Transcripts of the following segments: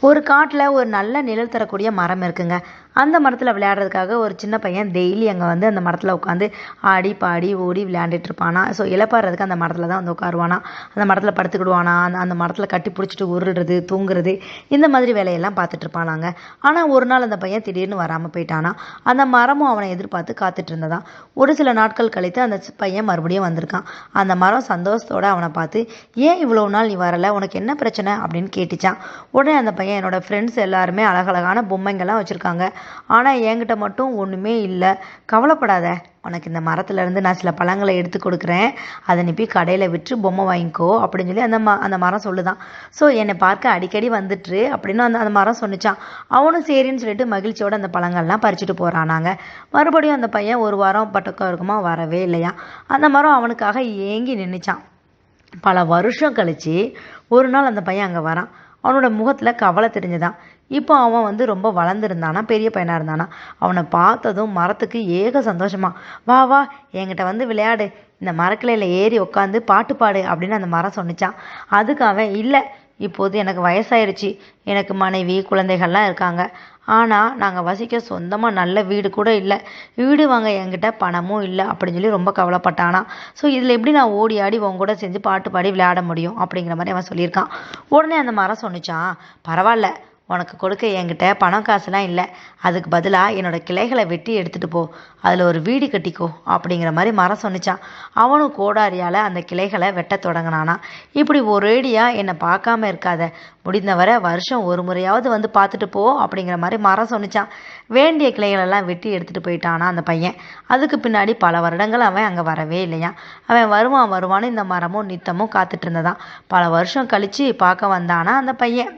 ஒரு காட்டில் ஒரு நல்ல நிழல் தரக்கூடிய மரம் இருக்குங்க. அந்த மரத்தில் விளையாடுறதுக்காக ஒரு சின்ன பையன் டெய்லி அங்கே வந்து அந்த மரத்தில் உட்காந்து ஆடி பாடி ஓடி விளையாண்டுட்டு இருப்பானா. ஸோ இழப்பாடுறதுக்கு அந்த மரத்தில் தான் வந்து உட்காருவானா. அந்த மரத்தில் படுத்துக்கிடுவானா. அந்த அந்த மரத்தில் கட்டி பிடிச்சிட்டு உருடுறது தூங்குறது இந்த மாதிரி வேலையெல்லாம் பார்த்துட்டு இருப்பானாங்க. ஆனால் ஒரு நாள் அந்த பையன் திடீர்னு வராமல் போயிட்டானா. அந்த மரமும் அவனை எதிர்பார்த்து காத்துட்டு இருந்ததா ஒரு சில நாட்கள் கழித்து அந்த பையன் மறுபடியும் வந்திருக்கான். அந்த மரம் சந்தோஷத்தோடு அவனை பார்த்து ஏன் இவ்வளோ நாள் நீ வரல? உனக்கு என்ன பிரச்சனை? அப்படின்னு கேட்டுச்சான். உடனே அந்த பையன் என்னோட ஃப்ரெண்ட்ஸ் எல்லாருமே அழகழகான பொம்மைங்கள்லாம் வச்சுருக்காங்க. ஆனால் என்கிட்ட மட்டும் ஒன்றுமே இல்லை. கவலைப்படாத. உனக்கு இந்த மரத்துல இருந்து நான் சில பழங்களை எடுத்து கொடுக்குறேன். அதை நீ போய் கடையில் விற்று பொம்மை வாங்கிக்கோ அப்படின்னு சொல்லி அந்த ம அந்த மரம் சொல்லுதான். ஸோ என்னை பார்க்க அடிக்கடி வந்துட்டு அப்படின்னு அந்த அந்த மரம் சொன்னிச்சான். அவனும் சரின்னு சொல்லிட்டு மகிழ்ச்சியோட அந்த பழங்கள்லாம் பறிச்சுட்டு போகிறானாங்க மறுபடியும் அந்த பையன் ஒரு வாரம் பட்டக்கம் இருக்குமா வரவே இல்லையா. அந்த மரம் அவனுக்காக ஏங்கி நின்றுச்சான் பல வருஷம் கழிச்சு ஒரு நாள் அந்த பையன் அங்கே வரான். அவனோட முகத்தில் கவலை தெரிஞ்சுதான். இப்போ அவன் வந்து ரொம்ப வளர்ந்துருந்தானா பெரிய பையனாக இருந்தானா அவனை பார்த்ததும் மரத்துக்கு ஏக சந்தோஷமா வா வா என்கிட்ட வந்து விளையாடு இந்த மரக்கிளையில் ஏறி உட்காந்து பாட்டு பாடு அப்படின்னு அந்த மரம் சொன்னிச்சான். அதுக்கு அவன் இல்லை இப்போது எனக்கு வயசாயிருச்சு எனக்கு மனைவி குழந்தைகள்லாம் இருக்காங்க ஆனால் நாங்கள் வசிக்க சொந்தமாக நல்ல வீடு கூட இல்லை வீடு வாங்க என்கிட்ட பணமும் இல்லை அப்படின்னு சொல்லி ரொம்ப கவலைப்பட்டானா. ஸோ இதில் எப்படி நான் ஓடி ஆடி உன் கூட செஞ்சு பாட்டு பாடி விளையாட முடியும்? அப்படிங்கிற மாதிரி அவன் சொல்லியிருக்கான். உடனே அந்த மரம் சொன்னிச்சான் பரவாயில்ல உனக்கு கொடுக்க என்கிட்ட பணம் காசுலாம் இல்லை. அதுக்கு பதிலாக என்னோட கிளைகளை வெட்டி எடுத்துகிட்டு போ. அதில் ஒரு வீடு கட்டிக்கோ அப்படிங்கிற மாதிரி மரம் சொன்னிச்சான். அவனும் கோடாரியால் அந்த கிளைகளை வெட்டத் தொடங்கினானா. இப்படி ஒரேடியாக என்னை பார்க்காம இருக்காத. முடிந்தவரை வருஷம் ஒரு முறையாவது வந்து பார்த்துட்டு போ அப்படிங்கிற மாதிரி மரம் சொன்னிச்சான். வேண்டிய கிளைகளெல்லாம் வெட்டி எடுத்துகிட்டு போயிட்டானா அந்த பையன். அதுக்கு பின்னாடி பல வருடங்கள் அவன் அங்கே வரவே இல்லையா அவன் வருவான் வருவான்னு இந்த மரமும் நித்தமும் காத்துட்டு இருந்ததான் பல வருஷம் கழித்து பார்க்க வந்தானா அந்த பையன்.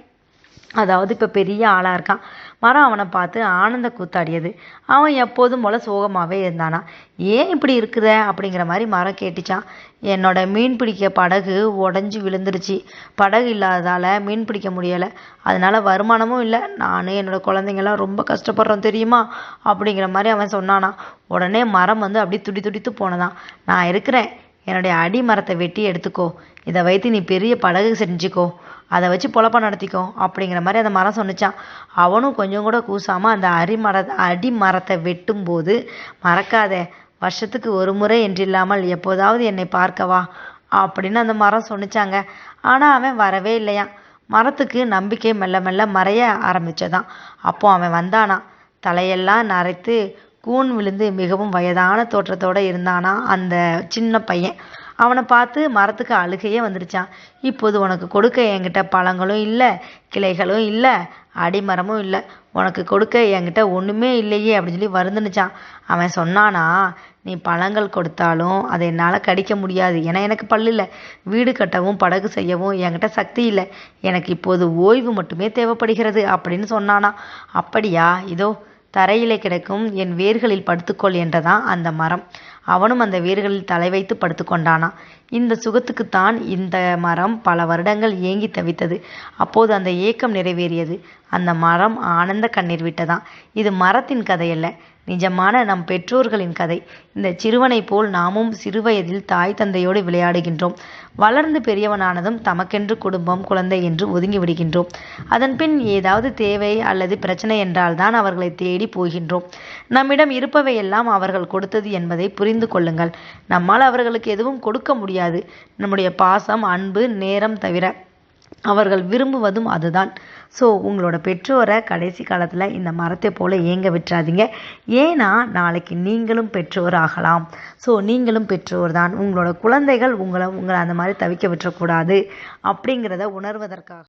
அதாவது இப்போ பெரிய ஆளாக இருக்கான். மரம் அவனை பார்த்து ஆனந்த கூத்தாடியது. அவன் எப்போதும் போல சோகமாகவே இருந்தானா. ஏன் இப்படி இருக்குத அப்படிங்கிற மாதிரி மரம் கேட்டுச்சான். என்னோட மீன் பிடிக்க படகு உடஞ்சி விழுந்துருச்சு. படகு இல்லாததால் மீன் பிடிக்க முடியலை. அதனால் வருமானமும் இல்லை. நான் என்னோட குழந்தைங்கலாம் ரொம்ப கஷ்டப்படுறோம் தெரியுமா? அப்படிங்கிற மாதிரி அவன் சொன்னானா. உடனே மரம் வந்து அப்படியே துடி துடித்து போனதான். நான் இருக்கிறேன். என்னுடைய அடி மரத்தை வெட்டி எடுத்துக்கோ. இதை வைத்து நீ பெரிய படகு செஞ்சுக்கோ. அதை வச்சு பொழப்ப நடத்திக்கோ அப்படிங்கிற மாதிரி அந்த மரம் சொன்னிச்சான். அவனும் கொஞ்சம் கூட கூசாமல் அந்த அரிமர அடி மரத்தை வெட்டும்போது மறக்காத வருஷத்துக்கு ஒரு முறை என்றில்லாமல் எப்போதாவது என்னை பார்க்கவா அப்படின்னு அந்த மரம் சொன்னிச்சாங்க. ஆனால் அவன் வரவே இல்லையா மரத்துக்கு நம்பிக்கை மெல்ல மெல்ல மறைய ஆரம்பித்ததான் அப்போ அவன் வந்தானா தலையெல்லாம் நரைத்து கூன் விழுந்து மிகவும் வயதான தோற்றத்தோடு இருந்தானா அந்த சின்ன பையன்? அவனை பார்த்து மரத்துக்கு அழுகையே வந்துடுச்சான். இப்போது உனக்கு கொடுக்க என்கிட்ட பழங்களும் இல்லை கிளைகளும் இல்லை அடிமரமும் இல்லை. உனக்கு கொடுக்க என்கிட்ட ஒன்றுமே இல்லையே அப்படின்னு சொல்லி வருந்துனுச்சான். அவன் சொன்னானா நீ பழங்கள் கொடுத்தாலும் அதை என்னால் கடிக்க முடியாது. ஏன்னா எனக்கு பல்லு இல்லை. வீடு கட்டவும் படகு செய்யவும் என்கிட்ட சக்தி இல்லை. எனக்கு இப்போது ஓய்வு மட்டுமே தேவைப்படுகிறது அப்படின்னு சொன்னானா. அப்படியா? இதோ தரையிலே கிடக்கும் என் வேர்களில் படுத்துக்கொள் என்றதான் அந்த மரம். அவனும் அந்த வேர்களில் தலை வைத்து படுத்துக்கொண்டானா? இந்த சுகத்துக்குத்தான் இந்த மரம் பல வருடங்கள் ஏங்கி தவித்தது. அப்போது அந்த ஏக்கம் நிறைவேறியது. அந்த மரம் ஆனந்த கண்ணீர் விட்டதாம் இது மரத்தின் கதையல்ல. நிஜமான நம் பெற்றோர்களின் கதை. இந்த சிறுவனைப் போல் நாமும் சிறுவயதில் தாய் தந்தையோடு விளையாடுகின்றோம். வளர்ந்து பெரியவனானதும் தமக்கென்று குடும்பம் குழந்தை என்று ஒதுங்கி விடுகின்றோம். அதன்பின் ஏதாவது தேவை அல்லது பிரச்சனை என்றால் தான் அவர்களை தேடி போகின்றோம். நம்மிடம் இருப்பவையெல்லாம் அவர்கள் கொடுத்தது என்பதை புரிந்து கொள்ளுங்கள். நம்மால் அவர்களுக்கு எதுவும் கொடுக்க முடியாது. நம்முடைய பாசம் அன்பு நேரம் தவிர அவர்கள் விரும்புவதும் அதுதான். ஸோ உங்களோட பெற்றோரை கடைசி காலத்தில் இந்த மரத்தை போல் ஏங்க விட்டுறாதீங்க ஏன்னா நாளைக்கு நீங்களும் பெற்றோர் ஆகலாம். ஸோ நீங்களும் பெற்றோர் தான். உங்களோட குழந்தைகள் உங்களை உங்களை அந்த மாதிரி தவிக்க விட்டுறக்கூடாது அப்படிங்கிறத உணர்வதற்காக.